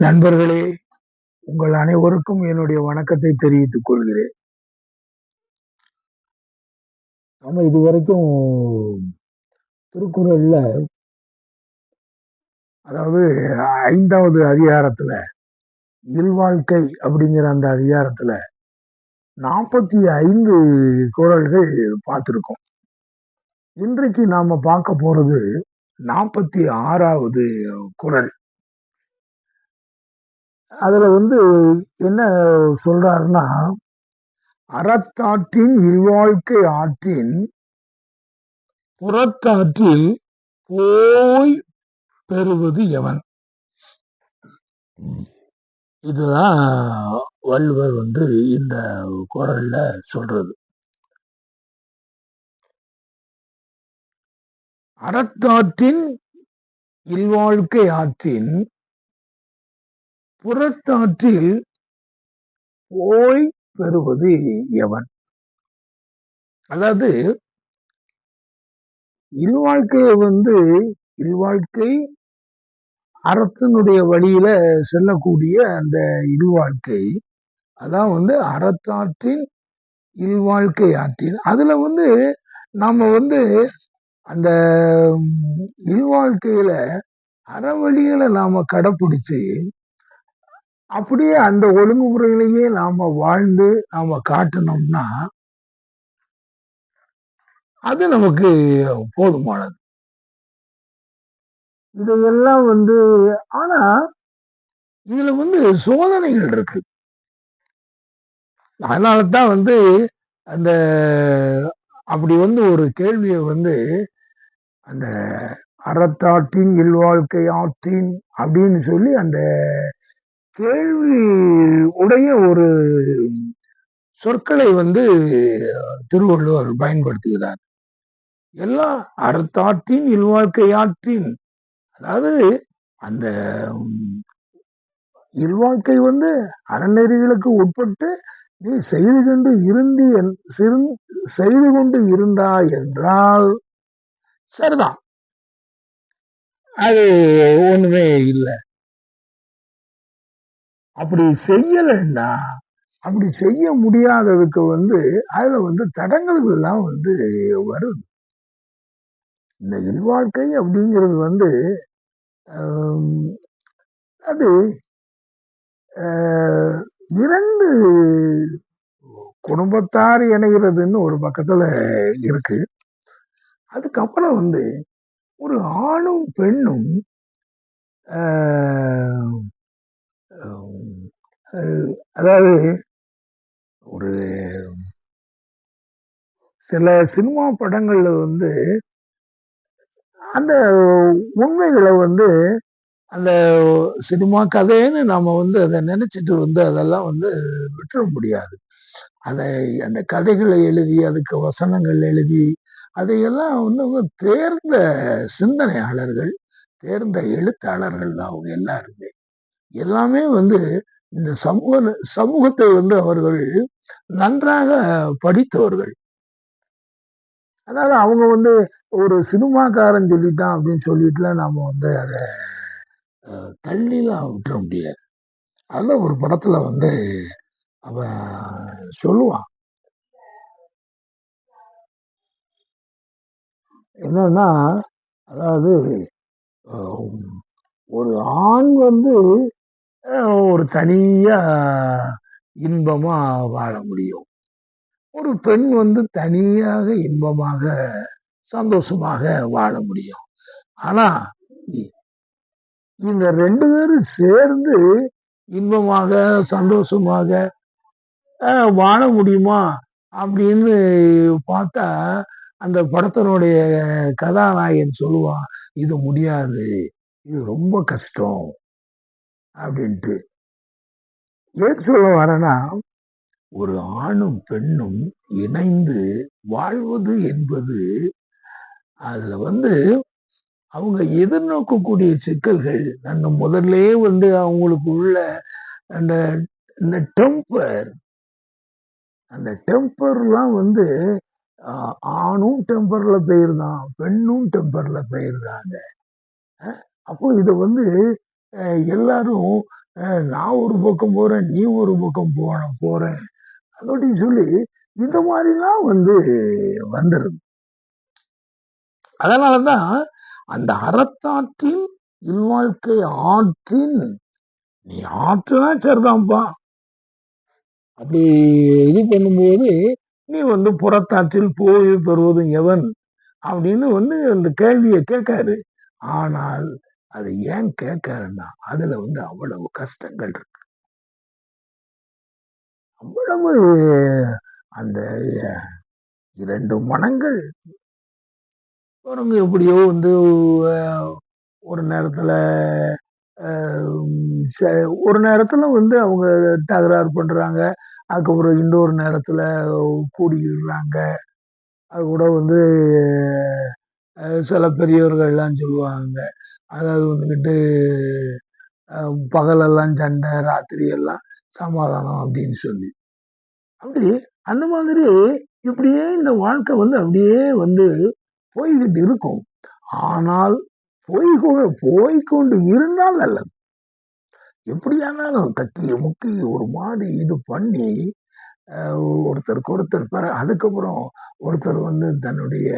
நண்பர்களே உங்கள் அனைவருக்கும் என்னுடைய வணக்கத்தை தெரிவித்துக் கொள்கிறேன். நம்ம இதுவரைக்கும் திருக்குறள்ல அதாவது ஐந்தாவது அதிகாரத்துல இல்வாழ்க்கை அப்படிங்கிற அந்த அதிகாரத்துல நாற்பத்தி ஐந்து குரல்கள் பார்த்துருக்கோம். இன்றைக்கு நாம பார்க்க போறது நாற்பத்தி ஆறாவது குரல் அதுல வந்து என்ன சொல்றாருன்னா அறத்தாற்றின் இல்வாழ்க்கை ஆற்றின் புறத்தாற்றில் போய் பெறுவது எவன்? இதுதான் வள்ளுவர் வந்து இந்த குரல்ல சொல்றது. அறத்தாற்றின் இல்வாழ்க்கை ஆற்றின் புறத்தாற்றில் போய் பெறுவது எவன்? அதாவது இல்வாழ்க்கையை வந்து இல்வாழ்க்கை அறத்தினுடைய வழியில செல்லக்கூடிய அந்த இல்வாழ்க்கை அதான் வந்து அறத்தாற்றின் இல்வாழ்க்கை ஆற்றின் அதுல வந்து நாம வந்து அந்த இல்வாழ்க்கையில அறவழிகளை நாம கடைப்பிடிச்சு அப்படியே அந்த ஒழுங்குமுறையிலேயே நாம வாழ்ந்து நாம காட்டணும்னா அது நமக்கு போதுமானது. இதையெல்லாம் வந்து ஆனா இதுல வந்து சோதனைகள் இருக்கு. அதனாலதான் வந்து அந்த அப்படி வந்து ஒரு கேள்வியை வந்து அந்த அறத்தாற்றின் இல்வாழ்க்கை ஆற்றின் அப்படின்னு சொல்லி அந்த கேள்வி உடைய ஒரு சொற்களை வந்து திருவள்ளுவர் பயன்படுத்துகிறார் எல்லாம் அறத்தாற்றின் இல்வாழ்க்கையாற்றின் அதாவது அந்த இல்வாழ்க்கை வந்து அறநெறிகளுக்கு உட்பட்டு நீ செய்து கொண்டு இருந்தி செய்து கொண்டு இருந்தா என்றால் சரிதான். அது ஒண்ணுமே இல்லை. அப்படி செய்யலைன்னா அப்படி செய்ய முடியாததுக்கு வந்து அதுல வந்து தடங்கல்கள் எல்லாம் வந்து வருது. இந்த இல்வாழ்க்கை அப்படிங்கிறது வந்து அது இரண்டு குடும்பத்தார் இணைகிறதுன்னு ஒரு பக்கத்துல இருக்கு. அதுக்கப்புறம் வந்து ஒரு ஆணும் பெண்ணும் அதாவது ஒரு சில சினிமா படங்கள்ல வந்து அந்த உண்மைகளை வந்து அந்த சினிமா கதைன்னு நாம வந்து அதை நினைச்சிட்டு வந்து அதெல்லாம் வந்து விட்டுற முடியாது. அதை அந்த கதைகளை எழுதி அதுக்கு வசனங்கள் எழுதி அதையெல்லாம் வந்து தேர்ந்த சிந்தனையாளர்கள் தேர்ந்த எழுத்தாளர்கள் தான் அவங்க எல்லாருமே. எல்லாமே வந்து இந்த சமூக சமூகத்தை வந்து அவர்கள் நன்றாக படித்தவர்கள். அதனால அவங்க வந்து ஒரு சினிமாக்காரன் சொல்லிட்டான் அப்படின்னு சொல்லிட்டுலாம் நாம வந்து அதை தள்ளிலாம் விட்டுற முடியாது. அதில் ஒரு படத்துல வந்து அவன் சொல்லுவான். என்னன்னா அதாவது ஒரு ஆண் வந்து ஒரு தனியா இன்பமா வாழ முடியும். ஒரு பெண் வந்து தனியாக இன்பமாக சந்தோஷமாக வாழ முடியும். ஆனா இந்த ரெண்டு பேரும் சேர்ந்து இன்பமாக சந்தோஷமாக வாழ முடியுமா அப்படின்னு பார்த்தா அந்த படத்தினுடைய கதாநாயகன் சொல்லுவான் இது முடியாது. இது ரொம்ப கஷ்டம். அப்படின்ட்டு. ஏன் சொல்ல வரேன்னா ஒரு ஆணும் பெண்ணும் இணைந்து வாழ்வது என்பது அதுல வந்து அவங்க எதிர்நோக்கக்கூடிய சிக்கல்கள். அந்த முதல்ல வந்து அவங்களுக்கு உள்ள அந்த இந்த டெம்பர் அந்த டெம்பர்லாம் வந்து ஆணும் டெம்பர்ல போயிருந்தான் பெண்ணும் டெம்பர்ல போயிருந்தாங்க. அப்போ இதை வந்து எல்லாரும் அஹ் நான் ஒரு பக்கம் போறேன் நீ ஒரு பக்கம் போன போறேன். அப்படின்னு சொல்லி இந்த மாதிரிலாம் வந்து வந்துடுது அதனாலதான் அந்த அறத்தாற்றின் இல்வாழ்க்கை ஆற்றின் நீ ஆற்றுனா சரிதான்ப்பா அப்படி இது பண்ணும்போது நீ வந்து புறத்தாற்றில் போய் பெறுவதும் எவன்? அப்படின்னு வந்து அந்த கேள்வியை கேட்காரு. ஆனால் அது ஏன் கேட்காருன்னா அதுல வந்து அவ்வளவு கஷ்டங்கள் இருக்கு. அவ்வளவு அந்த இரண்டு மனங்கள் அவங்க எப்படியோ வந்து ஒரு நேரத்துல ச- ஒரு நேரத்துல வந்து அவங்க தகராறு பண்றாங்க. அதுக்கப்புறம் இன்னொரு நேரத்துல கூடிடுறாங்க. அது கூட வந்து சில பெரியவர்கள்லாம் சொல்லுவாங்க. அதாவது வந்துக்கிட்டு பகலெல்லாம் சண்டை ராத்திரி எல்லாம் சமாதானம் அப்படின்னு சொல்லி. அப்படி அந்த மாதிரி இப்படியே இந்த வாழ்க்கை வந்து அப்படியே வந்து போய்கிட்டு இருக்கும். ஆனால் போய்கொண்டு போய்கொண்டு இருந்தால் நல்லது. எப்படியானாலும் கத்தி முக்கி ஒரு மாதிரி இது பண்ணி ஒருத்தருக்கு ஒருத்தர் பெற அதுக்கப்புறம் ஒருத்தர் வந்து தன்னுடைய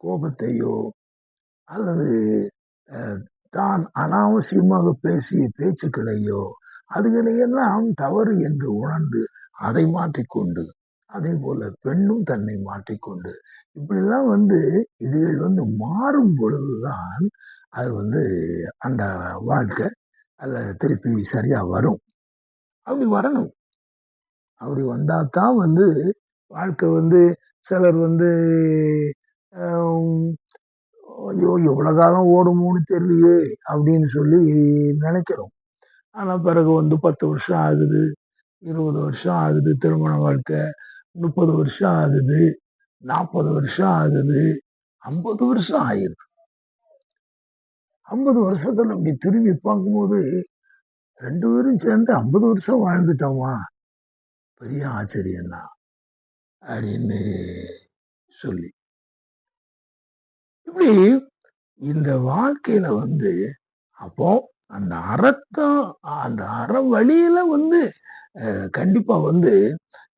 கோபத்தையோ அல்லது தான் அனாவசியமாக பேசிய பேச்சுக்களையோ அதுகளையெல்லாம் தவறு என்று உணர்ந்து அதை மாற்றிக்கொண்டு அதே போல பெண்ணும் தன்னை மாற்றிக்கொண்டு இப்படிலாம் வந்து இதுகள் வந்து மாறும் பொழுதுதான் அது வந்து அந்த வாழ்க்கை அதில் திருப்பி சரியா வரும். அப்படி வரணும். அப்படி வந்தா தான் வந்து வாழ்க்கை வந்து சிலர் வந்து ஐயோ எவ்வளோ காலம் ஓடுமோன்னு தெரியலையே அப்படின்னு சொல்லி நினைக்கிறோம். ஆனால் பிறகு வந்து பத்து வருஷம் ஆகுது இருபது வருஷம் ஆகுது திருமண வாழ்க்கை முப்பது வருஷம் ஆகுது நாற்பது வருஷம் ஆகுது ஐம்பது வருஷம் ஆயிடுது ஐம்பது வருஷத்தில் அப்படி திரும்பி பார்க்கும்போது ரெண்டு பேரும் சேர்ந்து ஐம்பது வருஷம் வாழ்ந்துட்டோமா? பெரிய ஆச்சரியம்தான் அப்படின்னு சொல்லி. இப்படி இந்த வாழ்க்கையில வந்து அப்போ அந்த அறத்தான் அந்த அற வழியில வந்து அஹ், கண்டிப்பா வந்து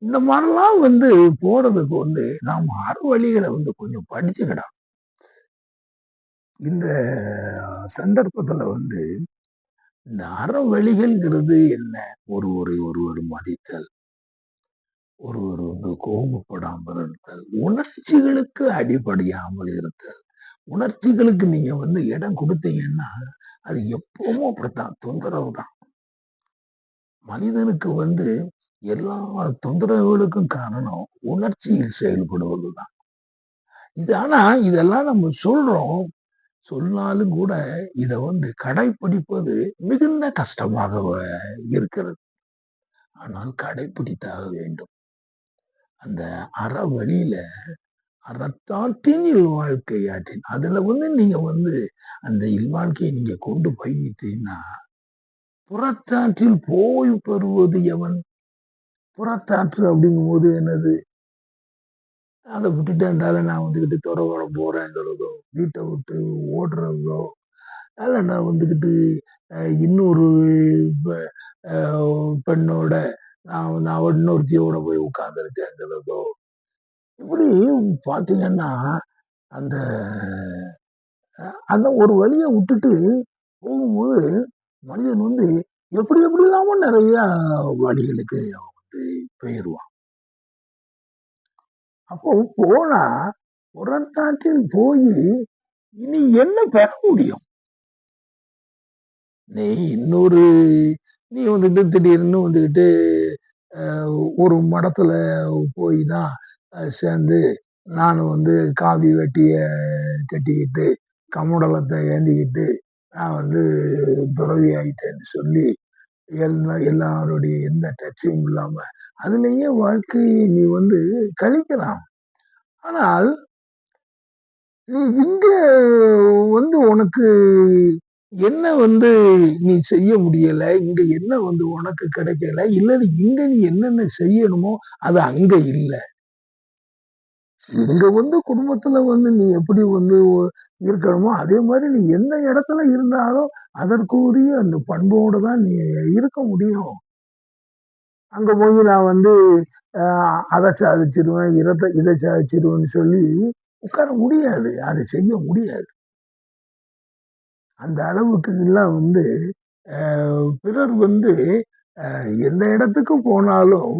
இந்த மாதிரிலாம் வந்து போறதுக்கு வந்து நாம் அற வழிகளை வந்து கொஞ்சம் படிச்சுக்கிடலாம் இந்த சந்தர்ப்பத்துல வந்து இந்த அற வழிகள்ங்கிறது என்ன? ஒருவரை ஒருவர் மதித்தல். ஒருவர் வந்து கோபப்படாமல் இருத்தல் உணர்ச்சிகளுக்கு அடிபடையாமல் இருத்தல் உணர்ச்சிகளுக்கு நீங்க வந்து இடம் கொடுத்தீங்கன்னா அது எப்பவும் அப்படித்தான். தொந்தரவு தான். மனிதனுக்கு வந்து எல்லா தொந்தரவுகளுக்கும் காரணம் உணர்ச்சியில் செயல்படுவதுதான் இது ஆனா இதெல்லாம் நம்ம சொல்றோம். சொன்னாலும் கூட இதை வந்து கடைபிடிப்பது மிகுந்த கஷ்டமாக இருக்கிறது. ஆனால் கடைபிடித்தாக வேண்டும். அந்த அற அறத்தாற்றின் இல்வாழ்க்கை ஆற்றின். அதுல வந்து நீங்க வந்து அந்த இல்வாழ்க்கையை நீங்க கொண்டு போயிட்டீங்கன்னா புறத்தாற்றில் போய் பெறுவது எவன்? புறத்தாற்று அப்படிங்கும்போது என்னது? அதை விட்டுட்டேன்டால நான் வந்துக்கிட்டு துறவோட போறேங்கிறதோ வீட்டை விட்டு ஓடுறதோ அதில் நான் வந்துக்கிட்டு இன்னொரு பெண்ணோட நான் வந்து அவ இன்னொருத்தியோட போய் உட்காந்துருக்கேங்கிறதோ இப்படி பாத்தீங்கன்னா அந்த அந்த ஒரு வழியை விட்டுட்டு போகும்போது மனிதன் வந்து எப்படி எப்படி இல்லாம நிறைய வழிகளுக்கு அவன் வந்து போயிடுவான். அப்போ போனா புறத்தாற்றில் போய் இனி என்ன பெற முடியும்? நீ இன்னொரு நீ வந்துட்டு திடீர்னு வந்துக்கிட்டு அஹ், ஒரு மடத்துல போய் தான் சேர்ந்து நான் வந்து காவி வெட்டியை கட்டிக்கிட்டு கமுடலத்தை ஏந்திக்கிட்டு நான் வந்து துறவி ஆகிட்டேன்னு சொல்லி எல்லா எல்லாருடைய எந்த டச்சும் இல்லாமல் அதுலேயே வாழ்க்கையை நீ வந்து கழிக்கலாம். ஆனால் நீ இங்கே வந்து உனக்கு என்ன வந்து நீ செய்ய முடியலை இங்கே என்ன வந்து உனக்கு கிடைக்கல இல்லை இங்கே நீ என்னென்ன செய்யணுமோ அது அங்கே இல்லை. இங்க வந்து குடும்பத்துல வந்து நீ எப்படி வந்து இருக்கணுமோ அதே மாதிரி நீ எந்த இடத்துல இருந்தாலும் அதற்குரிய அந்த பண்போடு தான் நீ இருக்க முடியும். அங்க போய் நான் வந்து ஆஹ், அதை சாதிச்சிருவேன் இதை இதை சாதிச்சிருவேன்னு சொல்லி உட்கார முடியாது. அதை செய்ய முடியாது. அந்த அளவுக்கு எல்லாம் வந்து ஆஹ், பிறர் வந்து எந்த இடத்துக்கு போனாலும்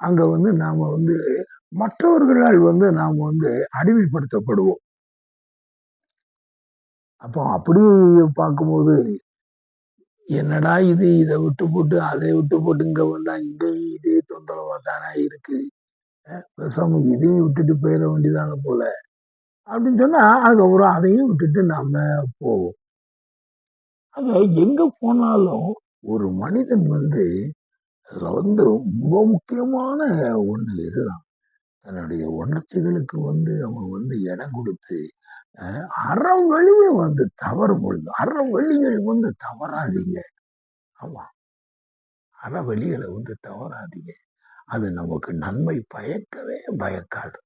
அங்க வந்து நாம வந்து மற்றவர்களால் வந்து நாம் வந்து அடிமைப்படுத்தப்படுவோம். அப்போ அப்படி பார்க்கும்போது என்னடா இது இதை விட்டு போட்டு அதை விட்டு போட்டு இங்க வந்தா இங்க இதே தொந்தரவா தானே இருக்கு. பேசாம இதையும் விட்டுட்டு போயிட வேண்டியதான போல. அப்படின்னு சொன்னா அதுக்கப்புறம் அதையும் விட்டுட்டு நாம போவோம். ஆக எங்க போனாலும் ஒரு மனிதன் வந்து அதுல வந்து ரொம்ப முக்கியமான ஒண்ணு இதுதான். தன்னுடைய உணர்ச்சிகளுக்கு வந்து அவன் வந்து இடம் கொடுத்து அற அறம் வழியை வந்து தவறும் பொழுது அறம் வழிகள் வந்து தவறாதீங்க. ஆமா. அற வழிகளை வந்து தவறாதீங்க. அது நமக்கு நன்மை பயக்கவே பயக்காது.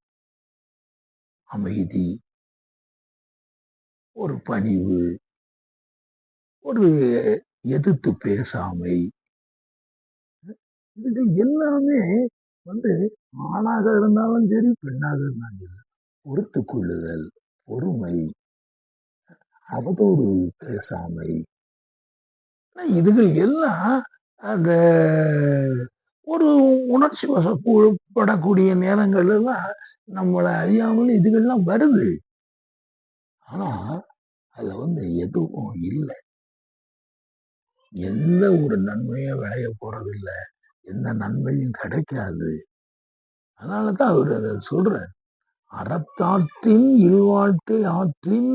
அமைதி ஒரு பணிவு ஒரு எதிர்த்து பேசாமை இது எல்லாமே வந்து ஆணாக இருந்தாலும் சரி பெண்ணாக இருந்தாலும் சரி பொறுத்து கொள்ளுதல் பொறுமை அவதூறு பேசாமை. இதுகள் எல்லாம் அந்த ஒரு உணர்ச்சி வசப்படக்கூடிய நேரங்கள் எல்லாம் நம்மளை அறியாமல் இதுகள்லாம் வருது. ஆனா அதுல வந்து எதுவும் இல்லை. எந்த ஒரு நன்மையும் விளைய போறதில்லை. எந்த நன்மையும் கிடைக்காது. அதனால தான் அவர் அதை சொல்றார். அறத்தாற்றின் இருவாழ்க்கை ஆற்றின்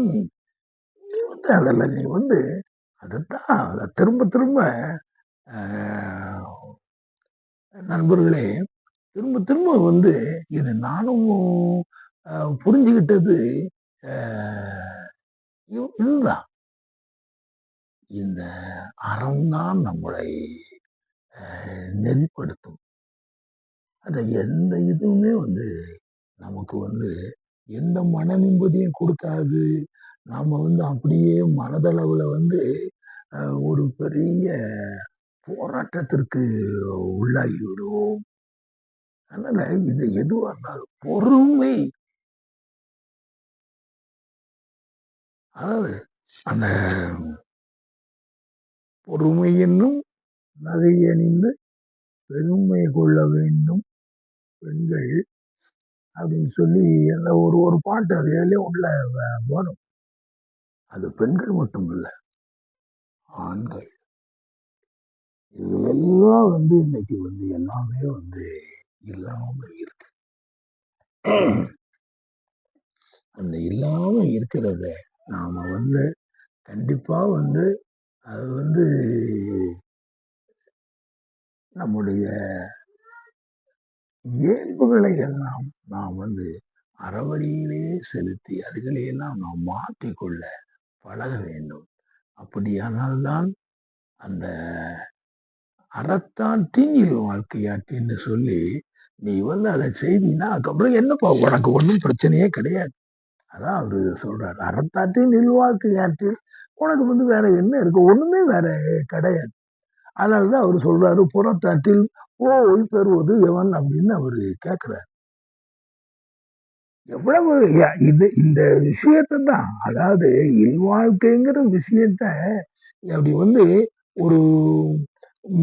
நீ வந்து அதில் நீ வந்து அதைத்தான் அதை திரும்ப திரும்ப ஆஹ், நண்பர்களே திரும்ப திரும்ப வந்து இது நானும் ஆஹ், புரிஞ்சுக்கிட்டது இதுதான். இந்த அறம்தான் நம்மளை நெறிப்படுத்தும். அந்த எந்த இதுவுமே வந்து நமக்கு வந்து எந்த மன நிம்மதியும் கொடுக்காது. நாம வந்து அப்படியே மனதளவுல வந்து ஒரு பெரிய போராட்டத்திற்கு உள்ளாகி விடுவோம் அதனால இது எதுவாக இருந்தாலும் பொறுமை. அதாவது அந்த பொறுமை என்னும் நகை அணிந்து பெருமை கொள்ள வேண்டும் பெண்கள் அப்படின்னு சொல்லி அந்த ஒரு ஒரு பாட்டு அது உள்ள வரும் அது பெண்கள் மட்டும் இல்லை ஆண்கள். இது எல்லாம் வந்து இன்னைக்கு வந்து எல்லாமே வந்து இல்லாமல் இருக்கு. அந்த இல்லாமல் இருக்கிறத நாம் வந்து கண்டிப்பாக வந்து அது வந்து நம்முடைய இயல்புகளை எல்லாம் நாம் வந்து அறவழியிலே செலுத்தி அதுகளையெல்லாம் நாம் மாற்றிக்கொள்ள பழக வேண்டும். அப்படியானால்தான் அந்த அறத்தான் தீங்கில் வாழ்க்கையாட்டின்னு சொல்லி நீ வந்து அதை செய்தினா அதுக்கப்புறம் என்னப்பா உனக்கு ஒன்றும் பிரச்சனையே கிடையாது. அதான் அவரு சொல்றாரு அறத்தாற்றின் இல்வாழ்க்கையாற்றில் உனக்கு வந்து வேற என்ன இருக்கு? ஒண்ணுமே வேற கிடையாது. அதனால தான் அவர் சொல்றாரு புறத்தாற்றில் ஒய் பெறுவது எவன்? அப்படின்னு அவரு கேட்கிறார் எவ்வளவு இது இந்த விஷயத்தை தான் அதாவது இல்வாழ்க்கைங்கிற விஷயத்த அப்படி வந்து ஒரு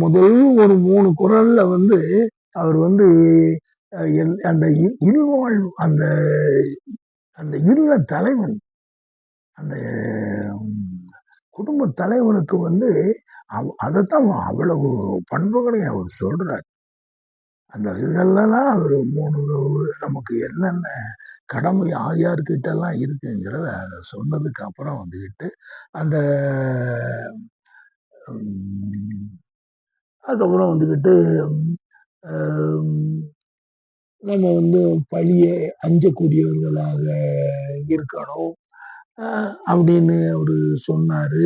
முதல் ஒரு மூணு குரல்ல வந்து அவர் வந்து எல்- அந்த இ- இல்வாழ் அந்த அந்த இல்ல தலைவன் அந்த குடும்ப தலைவனுக்கு வந்து அவ- அதைத்தான் அவ்வளவு பண்புகளை அவர் சொல்கிறார் அந்த இதெல்லாம் அவர் மூணு நமக்கு என்னென்ன கடமை யார் இருக்குங்கிறத அதை சொன்னதுக்கு அப்புறம் வந்துக்கிட்டு அந்த அதுக்கப்புறம் வந்துக்கிட்டு நம்ம வந்து பழியை அஞ்சக்கூடியவர்களாக இருக்கணும் அப்படின்னு அவர் சொன்னார்.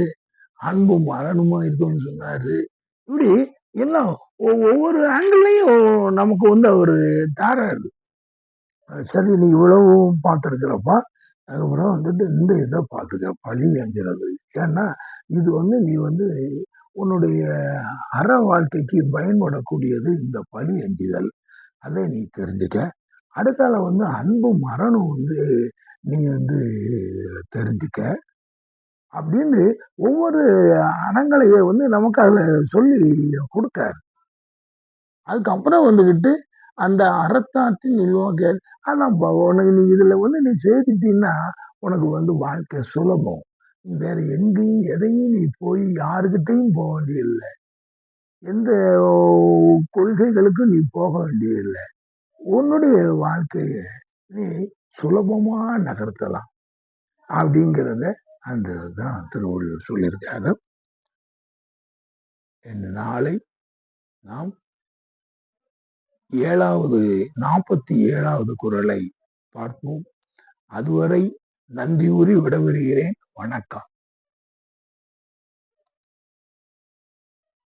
அன்பும் அறனுமா இருக்கும்னு சொன்னாரு. இப்படி எல்லாம் ஒவ்வொரு ஆங்கிள்லையும் நமக்கு வந்து அவர் தாராரு. சரி நீ இவ்வளவும் பார்த்துருக்குறப்பா அதுக்கப்புறம் வந்துட்டு இந்த இதை பார்த்துக்க பழி அஞ்சுறது ஏன்னா இது வந்து நீ வந்து உன்னுடைய அற வாழ்க்கைக்கு பயன்படக்கூடியது இந்த பழி அஞ்சுதல் அதை நீ தெரிஞ்சுக்க. அடுத்தால வந்து அன்பு மரணம் வந்து நீ வந்து தெரிஞ்சுக்க. அப்படின்னு ஒவ்வொரு அறங்களையே வந்து நமக்கு அதில் சொல்லி கொடுத்தாரு. அதுக்கப்புறம் வந்துக்கிட்டு அந்த அறத்தாற்றின் நிர்வாக அதான் உனக்கு நீ இதில் வந்து நீ செய்துட்டீங்கன்னா உனக்கு வந்து வாழ்க்கை சுலபம். நீ வேற எங்கேயும் எதையும் நீ போய் யாருக்கிட்டையும் போக வேண்டியதில்லை. எந்த கொள்கைகளுக்கும் நீ போக வேண்டியதில்லை. உன்னுடைய வாழ்க்கையை நீ சுலபமாக நகர்த்தலாம். அப்படிங்கிறத அந்த தான் திருவள்ளுவர் சொல்லியிருக்காரு. நாளை நாம் ஏழாவது நாற்பத்தி ஏழாவது குரலை பார்ப்போம். அதுவரை நன்றியூறி விடவிடுகிறேன் வணக்கம்.